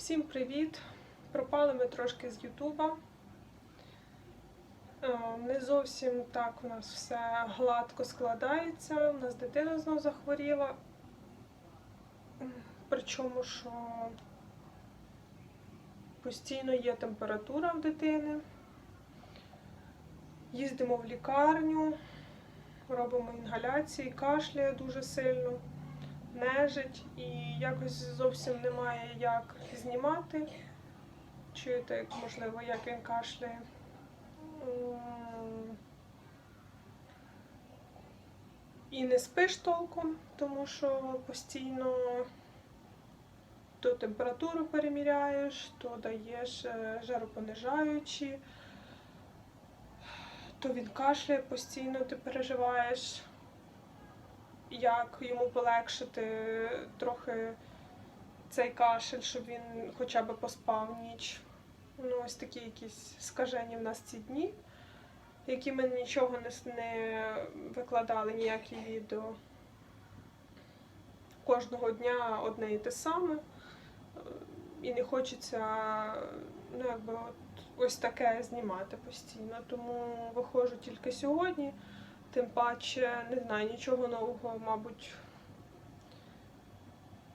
Всім привіт! Пропали ми трошки з Ютуба. Е, Не зовсім так у нас все гладко складається. У нас дитина знов захворіла. Причому, що постійно є температура в дитини. Їздимо в лікарню, робимо інгаляції, кашляє дуже сильно нежить і якось зовсім немає як знімати. Чуєте, як можливо, як він кашляє. І не спиш толком, тому що постійно то температуру переміряєш, то даєш е, жаропонижаючі, то він кашляє постійно, ти переживаєш як йому полегшити трохи цей кашель, щоб він хоча б поспав ніч. Ну, ось такі якісь скажені в нас ці дні, які ми нічого не, викладали, ніякі відео. Кожного дня одне і те саме. І не хочеться ну, якби от, ось таке знімати постійно. Тому виходжу тільки сьогодні. Тим паче, не знаю, нічого нового, мабуть,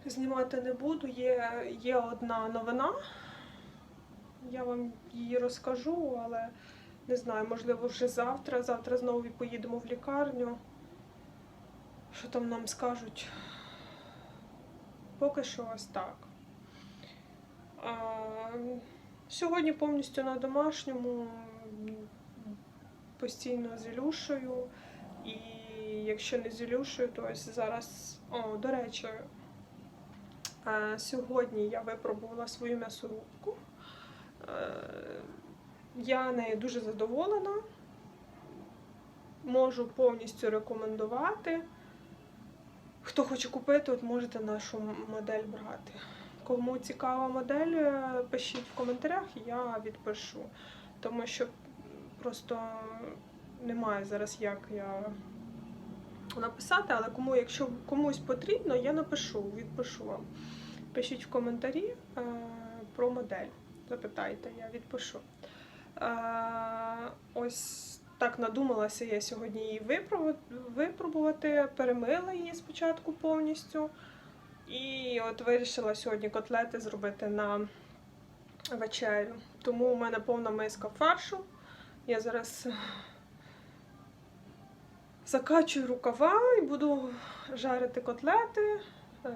знімати не буду. Є, є одна новина. Я вам її розкажу, але не знаю, можливо, вже завтра. Завтра знову поїдемо в лікарню. Що там нам скажуть? Поки що ось так. А, сьогодні повністю на домашньому, постійно з Ілюшею. І якщо не з Ілюшею, то ось зараз. О, до речі, е, сьогодні я випробувала свою м'ясорубку. Е, Я нею дуже задоволена. Можу повністю рекомендувати. Хто хоче купити, от можете нашу модель брати. Кому цікава модель, е, пишіть в коментарях, я відпишу. Тому що просто немає зараз як я написати, але кому, якщо комусь потрібно, я напишу, відпишу вам. Пишіть в коментарі е, про модель. Запитайте, я відпишу. Е, ось так надумалася я сьогодні її випробувати, перемила її спочатку повністю. І от вирішила сьогодні котлети зробити на вечерю. Тому у мене повна миска фаршу. Я зараз закачую рукава і буду жарити котлети, е,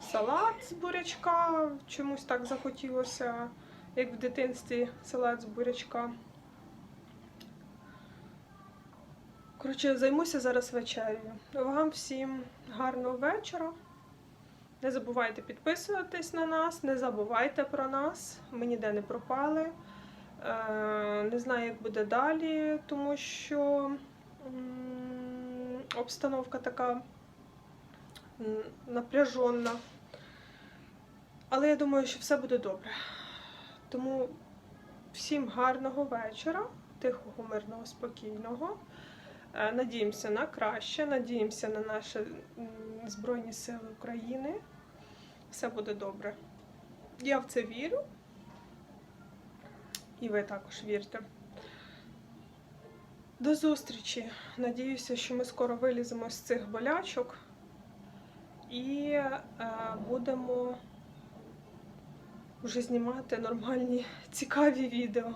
салат з бурячка. Чомусь так захотілося, як в дитинстві салат з бурячка. Коротше, займуся зараз вечерею. Вам всім гарного вечора. Не забувайте підписуватись на нас, не забувайте про нас. Ми ніде не пропали. Е, Не знаю, як буде далі, тому що обстановка така напряжена. Але я думаю, що все буде добре. Тому всім гарного вечора, тихого, мирного, спокійного. Е, Надіємося на краще, надіємося на наші Збройні Сили України. Все буде добре. Я в це вірю. І ви також вірте. До зустрічі. Надіюся, що ми скоро виліземо з цих болячок і е, будемо вже знімати нормальні цікаві відео.